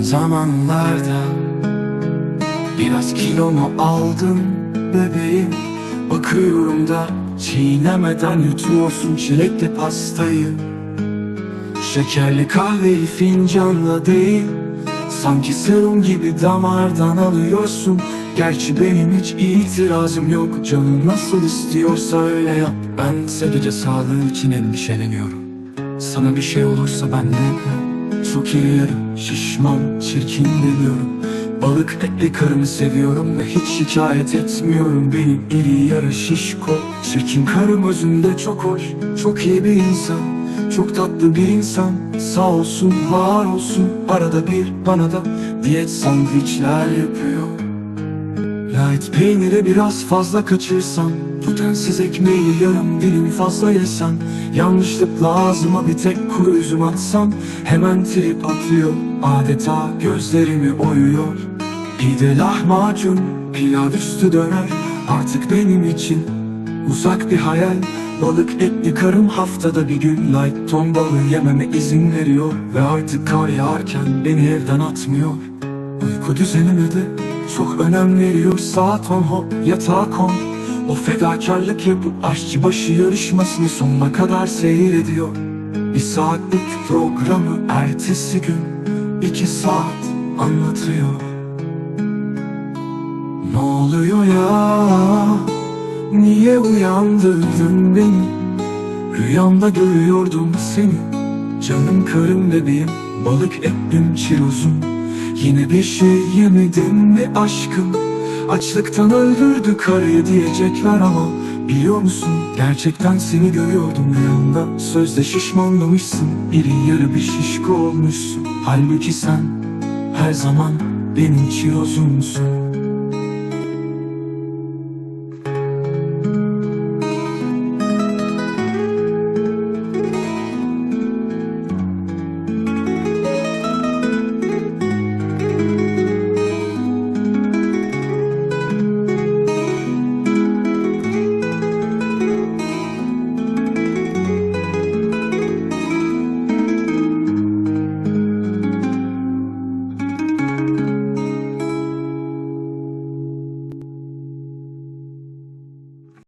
zamanlarda Biraz kilomu aldım bebeğim. Bakıyorum da çiğnemeden yutuyorsun çilekli pastayı. Şekerli kahveyi fincanla değil Sanki serum gibi damardan alıyorsun. Gerçi benim hiç itirazım yok Canın nasıl istiyorsa öyle yap. Ben sadece sağlığı için endişeleniyorum. Sana bir şey olursa ben ne yapmam? Çok iyi yarım, şişman, çirkin demiyorum. Balık etli karımı seviyorum ve hiç şikayet etmiyorum. Benim iri yarı şişko Çirkin karım özünde çok hoş, çok iyi bir insan Çok tatlı bir insan. Sağ olsun, var olsun Arada bir bana da diyet sandviçler yapıyor Light peyniri biraz fazla kaçırsan Glutensiz ekmeği yarım dilim fazla yesen Yanlışlıkla ağzıma bir tek kuru üzüm atsan Hemen trip atıyor adeta gözlerimi oyuyor. Pide lahmacun pilav üstü döner Artık benim için uzak bir hayal. Balık etli karım haftada bir gün Light ton balığı yememe izin veriyor Ve artık kar yağarken beni evden atmıyor. Uyku düzenime de çok önem veriyor Saat on hop yatağa kon. O fedakarlık yapıp aşçı başı yarışmasını sonuna kadar seyrediyor. Bir saatlik programı ertesi gün iki saat anlatıyor. Ne oluyor ya? Niye uyandırdın beni? Rüyamda görüyordum seni. Canım karım bebeğim Balık etlim çirozum Yine bir şey yemedim mi aşkım? Açlıktan öldürdü karıyı diyecekler ama Biliyor musun? Gerçekten seni görüyordum rüyamda Sözde şişmanlamışsın. İri yarı bir şişko olmuşsun. Halbuki sen her zaman benim çirozumsun